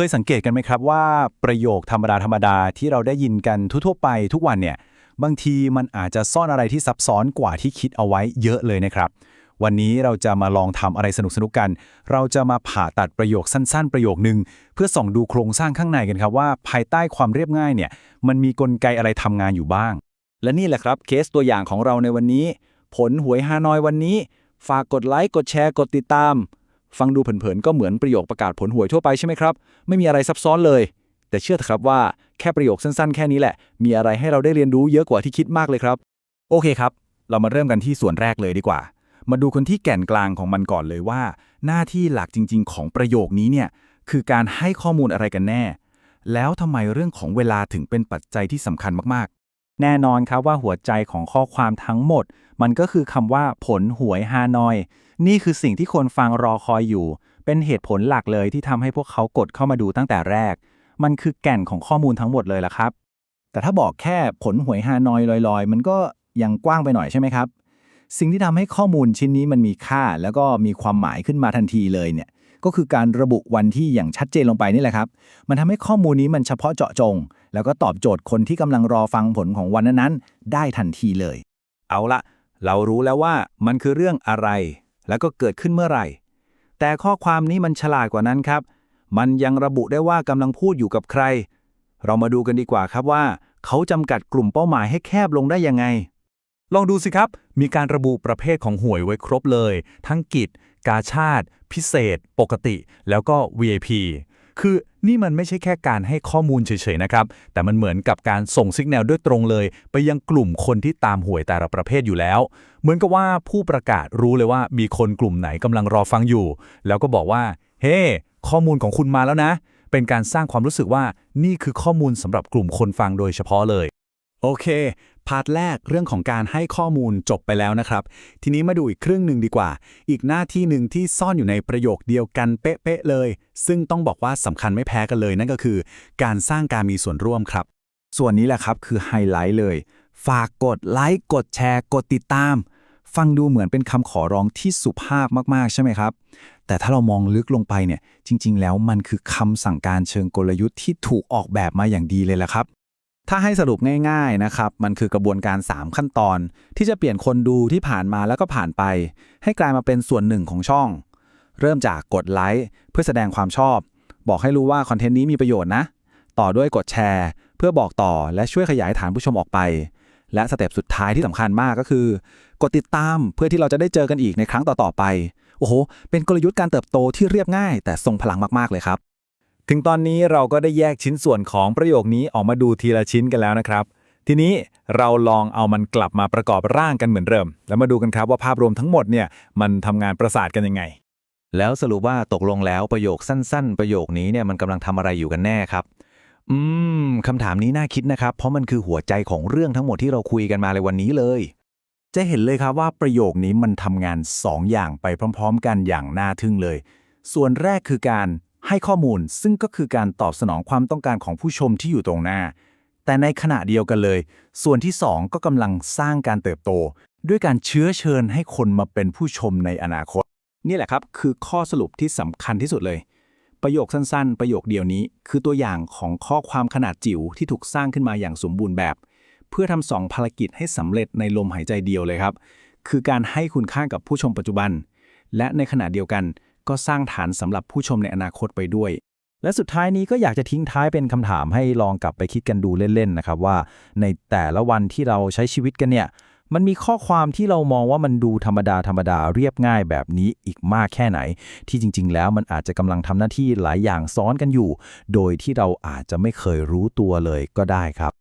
เคยสังเกตกันไหมครับว่าประโยคธรรมดาธรรมดาที่เราได้ยินกันทั่วๆไปทุกวันเนี่ยบางทีมันอาจจะซ่อนอะไรที่ซับซ้อนกว่าที่คิดเอาไว้เยอะเลยนะครับ วันนี้เราจะมาลองทำอะไรสนุกๆกัน เราจะมาผ่าตัดประโยคสั้นๆ ประโยคนึงเพื่อส่องดูโครงสร้างข้างในกันครับว่า ภายใต้ความเรียบง่ายเนี่ยมันมีกลไกอะไรทำงานอยู่บ้าง และนี่แหละครับเคสตัวอย่างของเราในวันนี้ ผลหวยฮานอยวันนี้ ฝากกดไลค์กดแชร์กดติดตาม ฟังดูเผินๆก็เหมือนประโยคประกาศผลหวยทั่วไปใช่ไหมครับ ไม่มีอะไรซับซ้อนเลย แต่เชื่อเถอะครับว่าแค่ประโยคสั้นๆ แค่นี้แหละ มีอะไรให้เราได้เรียนรู้เยอะกว่าที่คิดมากเลยครับ โอเคครับ เรามาเริ่มกันที่ส่วนแรกเลยดีกว่า มาดูคนที่แก่นกลางของมันก่อนเลยว่า หน้าที่หลักจริง ๆ ของประโยคนี้เนี่ยคือการให้ข้อมูลอะไรกันแน่ แล้วทำไมเรื่องของเวลาถึงเป็นปัจจัยที่สำคัญมาก แน่นอนครับว่าหัวใจของข้อความทั้งหมด มันก็คือคำว่าผลหวยฮานอย นี่คือสิ่งที่คนฟังรอคอยอยู่ เป็นเหตุผลหลักเลยที่ทำให้พวกเขากดเข้ามาดูตั้งแต่แรก มันคือแก่นของข้อมูลทั้งหมดเลยล่ะครับ แต่ถ้าบอกแค่ผลหวยฮานอยลอยๆ มันก็ยังกว้างไปหน่อยใช่ไหมครับ สิ่งที่ทำให้ข้อมูลชิ้นนี้มันมีค่า แล้วก็มีความหมายขึ้นมาทันทีเลยเนี่ย ก็คือการระบุวันที่อย่างชัดเจนลงไปนี่แหละครับ มันทำให้ข้อมูลนี้มันเฉพาะเจาะจง แล้วก็ตอบโจทย์คนที่กำลังรอฟังผลของวันนั้นๆได้ทันทีเลย เอาละเรารู้แล้วว่ามันคือเรื่องอะไร แล้วก็เกิดขึ้นเมื่อไหร่ แต่ข้อความนี้มันฉลาดกว่านั้นครับ มันยังระบุได้ว่ากำลังพูดอยู่กับใคร เรามาดูกันดีกว่าครับว่า เขาจำกัดกลุ่มเป้าหมายให้แคบลงได้ยังไงลองดูสิครับ มีการระบุประเภทของหวยไว้ครบเลย ทั้งกิจ กาชาติ พิเศษ ปกติ แล้วก็ VIP คือนี่มันไม่ใช่แค่การให้ข้อมูลเฉยๆนะครับ แต่มันเหมือนกับการส่งสัญญาณด้วยตรงเลย ไปยังกลุ่มคนที่ตามหวยแต่ละประเภทอยู่แล้ว เหมือนกับว่าผู้ประกาศรู้เลยว่ามีคนกลุ่มไหนกำลังรอฟังอยู่ แล้วก็บอกว่า เฮ้ข้อมูลของคุณมาแล้วนะ เป็นการสร้างความรู้สึกว่านี่คือข้อมูลสำหรับกลุ่มคนฟังโดยเฉพาะเลย โอเค พาร์ทแรกเรื่องของการให้ข้อมูลจบไปแล้วนะครับ ทีนี้มาดูอีกครึ่งหนึ่งดีกว่า อีกหน้าที่หนึ่งที่ซ่อนอยู่ในประโยคเดียวกันเป๊ะๆเลย ซึ่งต้องบอกว่าสำคัญไม่แพ้กันเลย นั่นก็คือ การสร้างการมีส่วนร่วมครับ ส่วนนี้แหละครับคือไฮไลท์เลย ฝากกดไลค์กดแชร์กดติดตาม ฟังดูเหมือนเป็นคำขอร้องที่สุภาพมากๆใช่ไหมครับ แต่ถ้าเรามองลึกลงไปเนี่ยจริง ๆ แล้วมันคือคำสั่งการเชิงกลยุทธ์ที่ถูกออกแบบมาอย่างดีเลยแหละครับ ถ้าให้สรุปง่ายๆนะครับมันคือกระบวนการ 3 ขั้นตอน ที่จะเปลี่ยนคนดูที่ผ่านมาแล้วก็ผ่านไป ให้กลายมาเป็นส่วนหนึ่งของช่อง เริ่มจากกดไลค์เพื่อแสดงความชอบ บอกให้รู้ว่าคอนเทนต์นี้มีประโยชน์นะ ต่อด้วยกดแชร์ เพื่อบอกต่อและช่วยขยายฐานผู้ชมออกไป และสเต็ปสุดท้ายที่สำคัญมากก็คือ กดติดตามเพื่อที่เราจะได้เจอกันอีกในครั้งต่อๆไปโอ้โหเป็นกลยุทธ์การเติบโตที่เรียบง่าย แต่ทรงพลังมากๆเลยครับ ถึงตอนนี้เราก็ได้แยกชิ้นส่วนของประโยคนี้ออกมาดูทีละชิ้นกันแล้วนะครับ ทีนี้เราลองเอามันกลับมาประกอบร่างกันเหมือนเดิม แล้วมาดูกันครับว่าภาพรวมทั้งหมดเนี่ยมันทำงานประสานกันยังไง แล้วสรุปว่าตกลงแล้วประโยคสั้น ๆ ประโยคนี้เนี่ยมันกำลังทำอะไรอยู่กันแน่ครับ อืมคำถามนี้น่าคิดนะครับ เพราะมันคือหัวใจของเรื่องทั้งหมดที่เราคุยกันมาในวันนี้เลย จะเห็นเลยครับว่าประโยคนี้มันทำงาน 2 อย่างไปพร้อม ๆ กันอย่างน่าทึ่งเลย ส่วนแรกคือการ ให้ข้อมูลซึ่งก็คือการตอบสนองความต้องการของผู้ชมที่อยู่ตรงหน้า แต่ในขณะเดียวกันเลย ส่วนที่ 2 ก็กำลังสร้างการเติบโต ด้วยการเชื้อเชิญให้คนมาเป็นผู้ชมในอนาคต นี่แหละครับคือข้อสรุปที่สำคัญที่สุดเลย ประโยคสั้นๆ ประโยคเดียวนี้ คือตัวอย่างของข้อความขนาดจิ๋วที่ถูกสร้างขึ้นมาอย่างสมบูรณ์แบบ เพื่อทำสองภารกิจให้สำเร็จในลมหายใจเดียวเลยครับ คือการให้คุณค่ากับผู้ชมปัจจุบัน และในขณะเดียวกัน ก็สร้างฐานสำหรับผู้ชมในอนาคตไปด้วย และสุดท้ายนี้ก็อยากจะทิ้งท้ายเป็นคำถามให้ลองกลับไปคิดกันดูเล่นๆนะครับว่า ในแต่ละวันที่เราใช้ชีวิตกันเนี่ยมันมีข้อความที่เรามองว่ามันดูธรรมดาธรรมดาเรียบง่ายแบบนี้อีกมากแค่ไหน ที่จริง ๆ แล้วมันอาจจะกำลังทำหน้าที่หลายอย่างซ้อนกันอยู่ โดยที่เราอาจจะไม่เคยรู้ตัวเลยก็ได้ครับ